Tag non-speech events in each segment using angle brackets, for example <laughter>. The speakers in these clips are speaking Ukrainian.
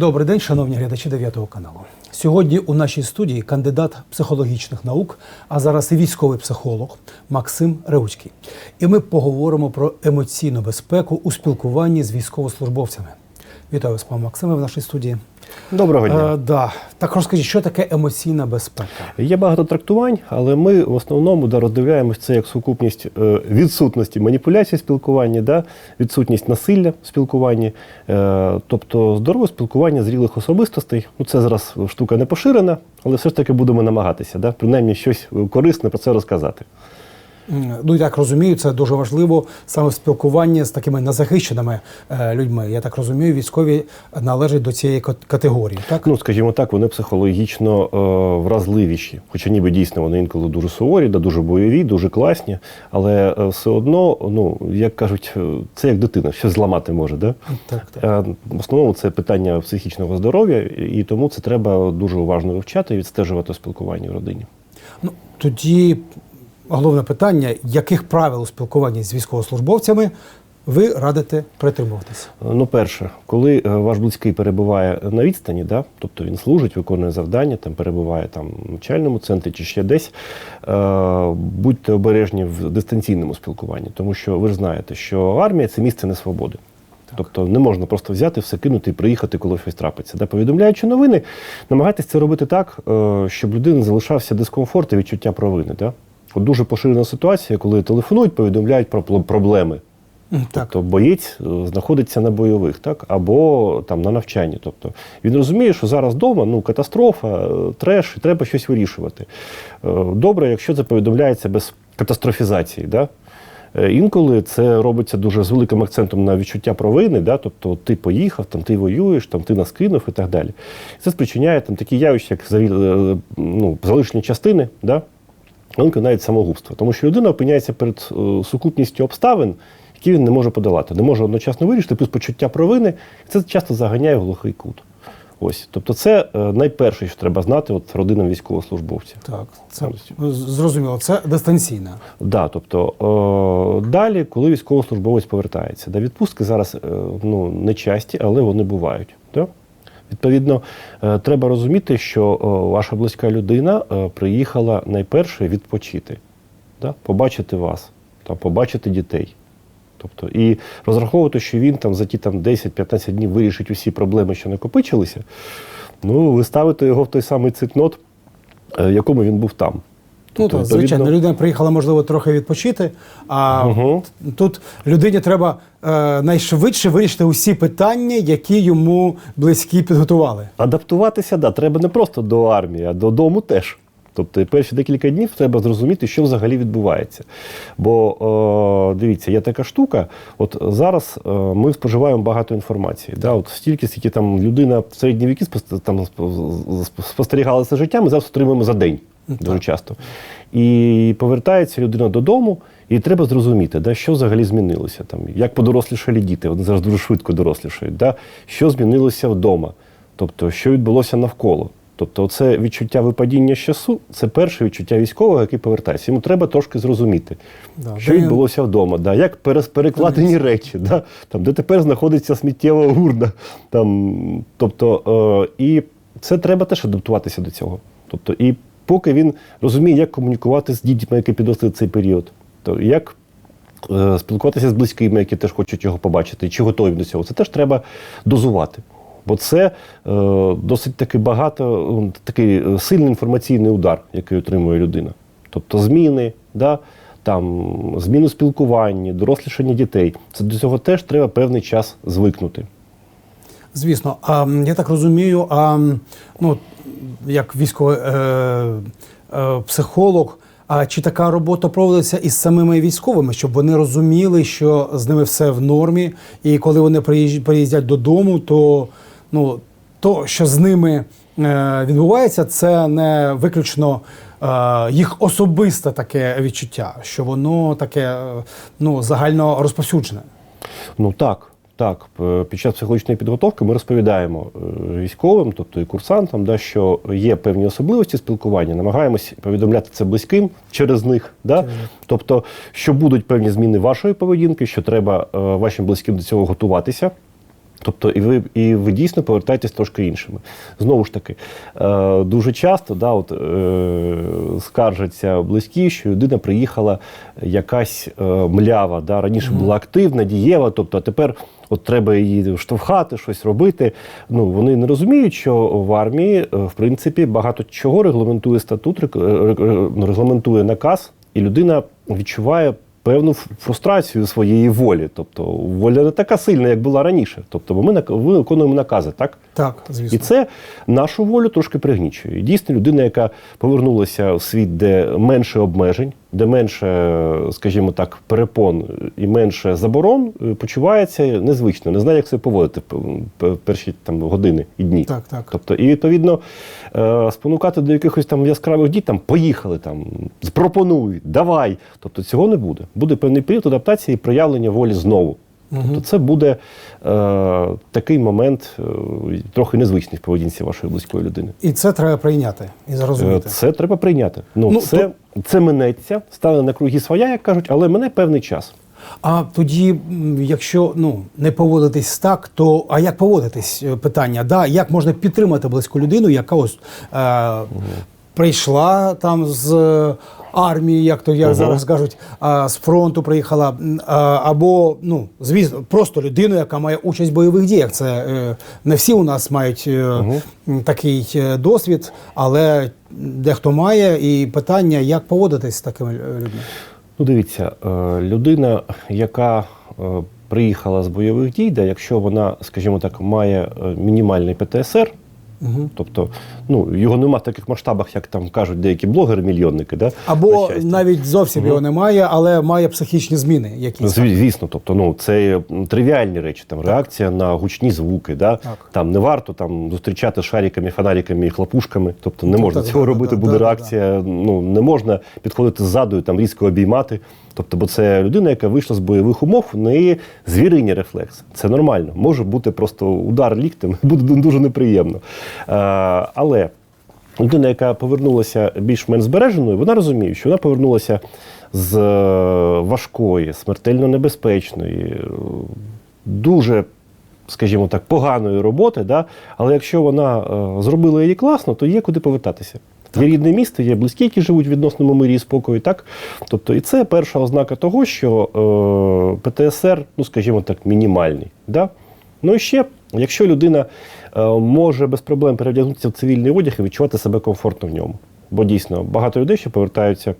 Добрий день, шановні глядачі 9 каналу. Сьогодні у нашій студії кандидат психологічних наук, а зараз і військовий психолог Максим Реуцький. І ми поговоримо про емоційну безпеку у спілкуванні з військовослужбовцями. Вітаю вас, пане Максиме, в нашій студії. Доброго дня. Е, да. Так розкажіть, що таке емоційна безпека? Є багато трактувань, але ми в основному да, роздивляємось це як сукупність е, відсутності маніпуляцій в спілкуванні, да, відсутність насилля в спілкуванні, е, тобто здорове спілкування зрілих особистостей. Ну, це зараз штука не поширена, але все ж таки будемо намагатися, да, принаймні щось корисне про це розказати. Ну, я так розумію, це дуже важливо саме в спілкуванні з такими незахищеними е, людьми. Я так розумію, військові належать до цієї категорії. Так? Ну, скажімо так, вони психологічно е, вразливіші. Хоча ніби дійсно вони інколи дуже суворі, да, дуже бойові, дуже класні. Але е, все одно, ну, як кажуть, е, це як дитина, щось зламати може. Да? Так, так. В основному це питання психічного здоров'я, і тому це треба дуже уважно вивчати і відстежувати у спілкуванні в родині. Ну, тоді головне питання: яких правил у спілкуванні з військовослужбовцями ви радите притримуватися? Ну, перше, коли е, ваш близький перебуває на відстані, да, тобто він служить, виконує завдання, там перебуває там в навчальному центрі чи ще десь, е, будьте обережні в дистанційному спілкуванні, тому що ви ж знаєте, що армія це місце несвободи. Тобто не можна просто взяти, все кинути і приїхати, коли щось трапиться. Да? Повідомляючи новини, намагайтесь це робити так, е, щоб людина залишався дискомфорт і відчуття провини. Да? От дуже поширена ситуація, коли телефонують, повідомляють про проблеми. Так. Тобто боєць е, знаходиться на бойових, так або там на навчанні. Тобто він розуміє, що зараз вдома ну катастрофа, е, треш, і треба щось вирішувати. Е, Добре, якщо це повідомляється без катастрофізації. Да? Інколи це робиться дуже з великим акцентом на відчуття провини, да? тобто ти поїхав, там ти воюєш, там ти нас кинув і так далі. Це спричиняє там такі явища, як ну, залишені частини, да? Інколи навіть самогубство. Тому що людина опиняється перед е, сукупністю обставин, які він не може подолати, не може одночасно вирішити, плюс почуття провини, це часто заганяє в глухий кут. Ось, тобто, це е, найперше, що треба знати от родинам військовослужбовців. Так, це зрозуміло, це дистанційна. Да, тобто е, далі, коли військовослужбовець повертається, да, відпустки зараз ну, не часті, але вони бувають. Да? Відповідно, е, треба розуміти, що е, ваша близька людина е, приїхала найперше відпочити, да? побачити вас, там, побачити дітей. Тобто, і розраховувати, що він там за ті там 10-15 днів вирішить усі проблеми, що накопичилися, ну, ви ставите його в той самий цитнот, в якому він був там. Ну, Тобто, так, звичайно, відповідно- людина приїхала, можливо, трохи відпочити, а Мгм. тут людині треба е, найшвидше вирішити усі питання, які йому близькі підготували. Адаптуватися, да, треба не просто до армії, а додому теж. Тобто перші декілька днів треба зрозуміти, що взагалі відбувається. Бо е, дивіться, є така штука. От зараз е, ми споживаємо багато інформації. Да? От стільки, скільки там людина в середні віки спостерігала це життя, ми зараз отримуємо за день дуже часто. І повертається людина додому, і треба зрозуміти, да, що взагалі змінилося. Там, як подорослішали діти, вони зараз дуже швидко дорослішають, да, що змінилося вдома, тобто, що відбулося навколо. Тобто, це відчуття випадіння з часу це перше відчуття військового, який повертається. Йому треба трошки зрозуміти, Да, що відбулося вдома, да, як перекладені речі, да, там, де тепер знаходиться сміттєва урна. Там, тобто, е, і це треба теж адаптуватися до цього. Тобто, і поки він розуміє, як комунікувати з дітьми, які підросли цей період, то як е, спілкуватися з близькими, які теж хочуть його побачити, чи готові до цього, це теж треба дозувати. Бо це е, досить таки багато, ну, такий е, сильний інформаційний удар, який отримує людина. Тобто зміни, да, там, зміни в спілкуванні, дорослішання дітей. Це до цього теж треба певний час звикнути. Звісно, а я так розумію, а ну як військовий е, психолог. А чи така робота проводиться із самими військовими, щоб вони розуміли, що з ними все в нормі, і коли вони приїздять додому, то ну то, що з ними е, відбувається, це не виключно е, їх особисте таке відчуття, що воно таке ну загально розповсюджене. Ну так, так. Під час психологічної підготовки ми розповідаємо е, військовим, тобто і курсантам, да, що є певні особливості спілкування, намагаємось повідомляти це близьким через них. Да? Тобто, що будуть певні зміни вашої поведінки, що треба е, вашим близьким до цього готуватися. Тобто, і ви, і ви дійсно повертаєтесь трошки іншими. Знову ж таки, е, дуже часто да, от, е, скаржаться близькі, що людина приїхала якась е, млява, да, раніше була активна, дієва, тобто, а тепер от треба її штовхати, щось робити. Ну, вони не розуміють, що в армії, в принципі, багато чого регламентує статут, регламентує наказ, і людина відчуває певну фрустрацію своєї волі. Тобто воля не така сильна, як була раніше. Тобто, бо ми виконуємо накази, так? Так, звісно. І це нашу волю трошки пригнічує. І дійсно, людина, яка повернулася в світ, де менше обмежень, де менше, скажімо так, перепон і менше заборон, е, почувається незвично, не знає, як себе поводити в перші там години і дні. Так, так. Тобто, і відповідно е, спонукати до якихось там яскравих дій, там поїхали, там пропонуй, давай. Тобто цього не буде. Буде певний період адаптації і проявлення волі знову. Тобто це буде е, такий момент е, трохи незвичний в поведінці вашої близької людини. І це треба прийняти і Е, зрозуміти. Це треба прийняти. Ну, Ну, це, це минеться, стане на круги своя, як кажуть, але мене певний час. А тоді, якщо ну не поводитись так, то а як поводитись? Е, Питання, да, як можна підтримати близьку людину, яка ось е, прийшла там з е, армії, як то як зараз кажуть, а, з фронту приїхала, а, або ну звісно, просто людину, яка має участь в бойових діях. Це е, не всі у нас мають е, м, такий досвід, але дехто має, і питання, як поводитись з такими людьми. Ну, дивіться, людина, яка приїхала з бойових дій, да, якщо вона, скажімо так, має мінімальний ПТСР, тобто ну, його нема в таких масштабах, як там кажуть деякі блогери-мільйонники, да, Або навіть зовсім його немає, але має психічні зміни якісь. Звісно, тобто, ну це тривіальні речі, там реакція на гучні звуки. Да? Так. Там не варто там зустрічати шариками, фонариками і хлопушками. Тобто не Ну, можна так, цього да, робити, да, буде да, реакція. Ну не можна підходити ззаду і там різко обіймати. Тобто, бо це людина, яка вийшла з бойових умов, в неї звірині рефлекс. Це нормально. Може бути просто удар ліктем, <laughs> буде дуже неприємно. Е, але людина, яка повернулася більш-менш збереженою, вона розуміє, що вона повернулася з е, важкої, смертельно небезпечної, е, дуже, скажімо так, поганої роботи. Да? Але якщо вона е, зробила її класно, то є куди повертатися. Є рідне місто, є близькі, які живуть в відносному мирі і спокою. Так? Тобто, і це перша ознака того, що е, ПТСР, ну скажімо так, мінімальний. Да? Ну і ще, якщо людина е, може без проблем перевдягнутися в цивільний одяг і відчувати себе комфортно в ньому. Бо дійсно багато людей, що повертаються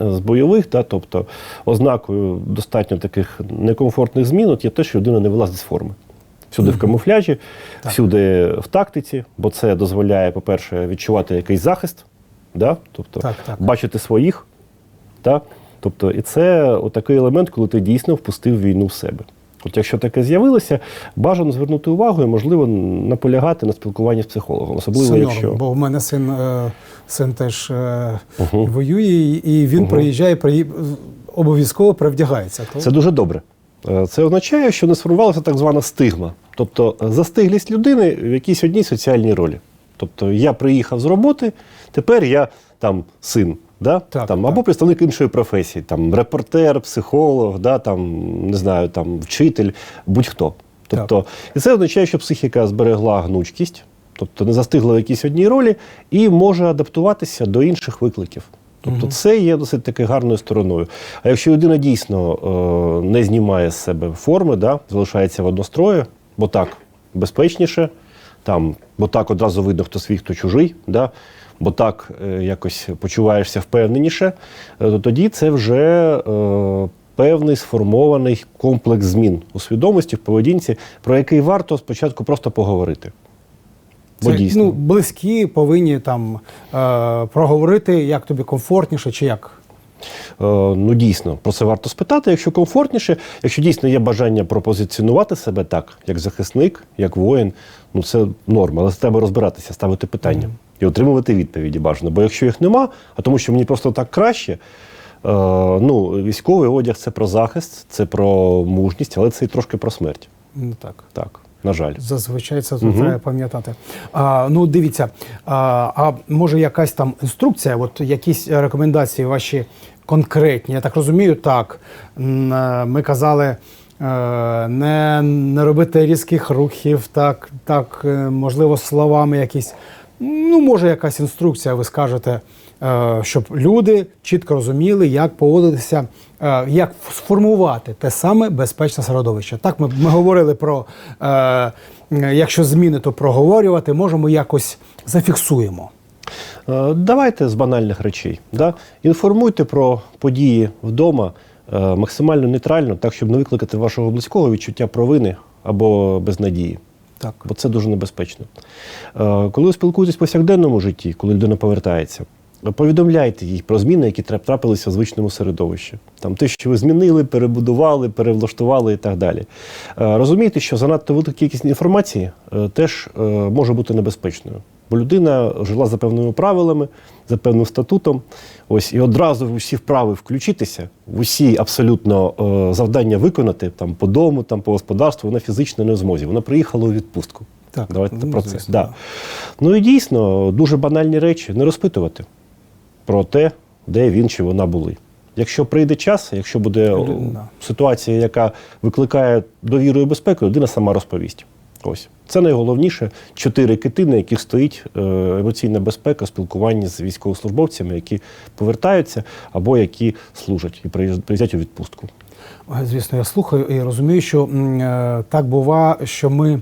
е, з бойових, да, тобто ознакою достатньо таких некомфортних змін, от є те, що людина не вилазить з форми. Всюди в камуфляжі, всюди в тактиці, бо це дозволяє, по-перше, відчувати якийсь захист, да? тобто Так, так. бачити своїх. Да? Тобто, і це такий елемент, коли ти дійсно впустив війну в себе. От якщо таке з'явилося, бажано звернути увагу і, можливо, наполягати на спілкуванні з психологом, особливо Сеньором, якщо Бо в мене син, е, син теж е, воює, і він приїжджає, приї... обов'язково привдягається. То... Це дуже добре. Е, Це означає, що не сформувалася так звана стигма, тобто застиглість людини в якійсь одній соціальній ролі. Тобто я приїхав з роботи, тепер я там син, да? Так, там, так. або представник іншої професії, там репортер, психолог, да? там, не знаю, там, вчитель, будь-хто. Тобто, і це означає, що психіка зберегла гнучкість, тобто не застигла в якійсь одній ролі і може адаптуватися до інших викликів. Тобто це є досить таки гарною стороною. А якщо людина дійсно е, не знімає з себе форми, да, залишається в однострої, бо так безпечніше, там, бо так одразу видно, хто свій, хто чужий, да, бо так е, якось почуваєшся впевненіше, е, то тоді це вже е, певний сформований комплекс змін у свідомості, в поведінці, про який варто спочатку просто поговорити. Бо Це, дійсно. ну, близькі повинні там е, проговорити, як тобі комфортніше, чи як. Ну, дійсно, про це варто спитати, якщо комфортніше, якщо дійсно є бажання пропозиціонувати себе так, як захисник, як воїн, ну це норма, але треба розбиратися, ставити питання і отримувати відповіді бажано. Бо якщо їх нема, а тому що мені просто так краще, е, ну, військовий одяг це про захист, це про мужність, але це і трошки про смерть. Ну, так. Так, на жаль. Зазвичай це треба пам'ятати. А, ну, дивіться, а, а може якась там інструкція, от якісь рекомендації ваші конкретні? Я так розумію, так. е, Ми казали, не, не робити різких рухів, так, так, е, можливо, словами якісь. Ну, може, якась інструкція, ви скажете, е, щоб люди чітко розуміли, як поводитися, е, як сформувати те саме безпечне середовище. Так, ми, ми говорили про е, якщо зміни, то проговорювати, можемо якось зафіксуємо. Давайте з банальних речей. Да? Інформуйте про події вдома максимально нейтрально, так, щоб не викликати вашого близького відчуття провини або безнадії. Так. Бо це дуже небезпечно. Е, Коли ви спілкуєтесь в повсякденному житті, коли людина повертається, повідомляйте їй про зміни, які трапилися в звичному середовищі. Там те, що ви змінили, перебудували, перевлаштували і так далі. Розумієте, Розумійте, що занадто велика кількість інформації е, теж е, може бути небезпечною. Бо людина жила за певними правилами, за певним статутом. Ось і одразу в усі вправи включитися, в усі абсолютно е, завдання виконати там по дому, там по господарству, вона фізично не в змозі. Вона приїхала у відпустку. Так, Давайте ну, про це. Да. Ну і дійсно дуже банальні речі не розпитувати про те, де він чи вона були. Якщо прийде час, якщо буде ситуація, яка викликає довіру і безпеку, людина сама розповість. Ось це найголовніше чотири кити, на яких стоїть е, емоційна безпека спілкування з військовослужбовцями, які повертаються або які служать і приїзд- приїздять у відпустку. Звісно, я слухаю і розумію, що е, так буває, що ми е,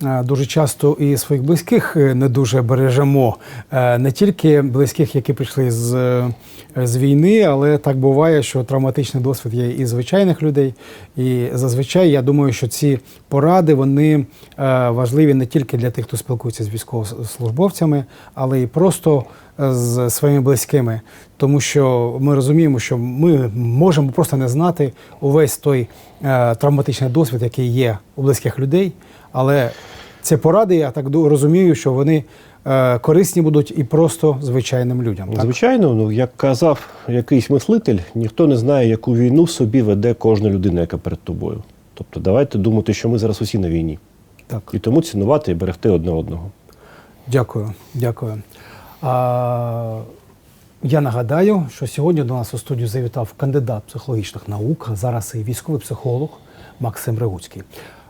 дуже часто і своїх близьких е, не дуже бережемо. Е, Не тільки близьких, які прийшли з, е, з війни, але так буває, що травматичний досвід є і звичайних людей. І зазвичай я думаю, що ці поради вони е, важливі не тільки для тих, хто спілкується з військовослужбовцями, але і просто е, з своїми близькими, тому що ми розуміємо, що ми можемо просто не знати увесь той е, травматичний досвід, який є у близьких людей. Але ці поради, я так розумію, що вони е, корисні будуть і просто звичайним людям. Так? Звичайно, ну як казав якийсь мислитель, ніхто не знає, яку війну собі веде кожна людина, яка перед тобою. Тобто, давайте думати, що ми зараз усі на війні, так. і тому цінувати і берегти одне одного. Дякую, дякую. А, я нагадаю, що сьогодні до нас у студію завітав кандидат психологічних наук, зараз і військовий психолог Максим Регуцький.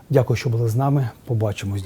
Дякую, що були з нами. Побачимось.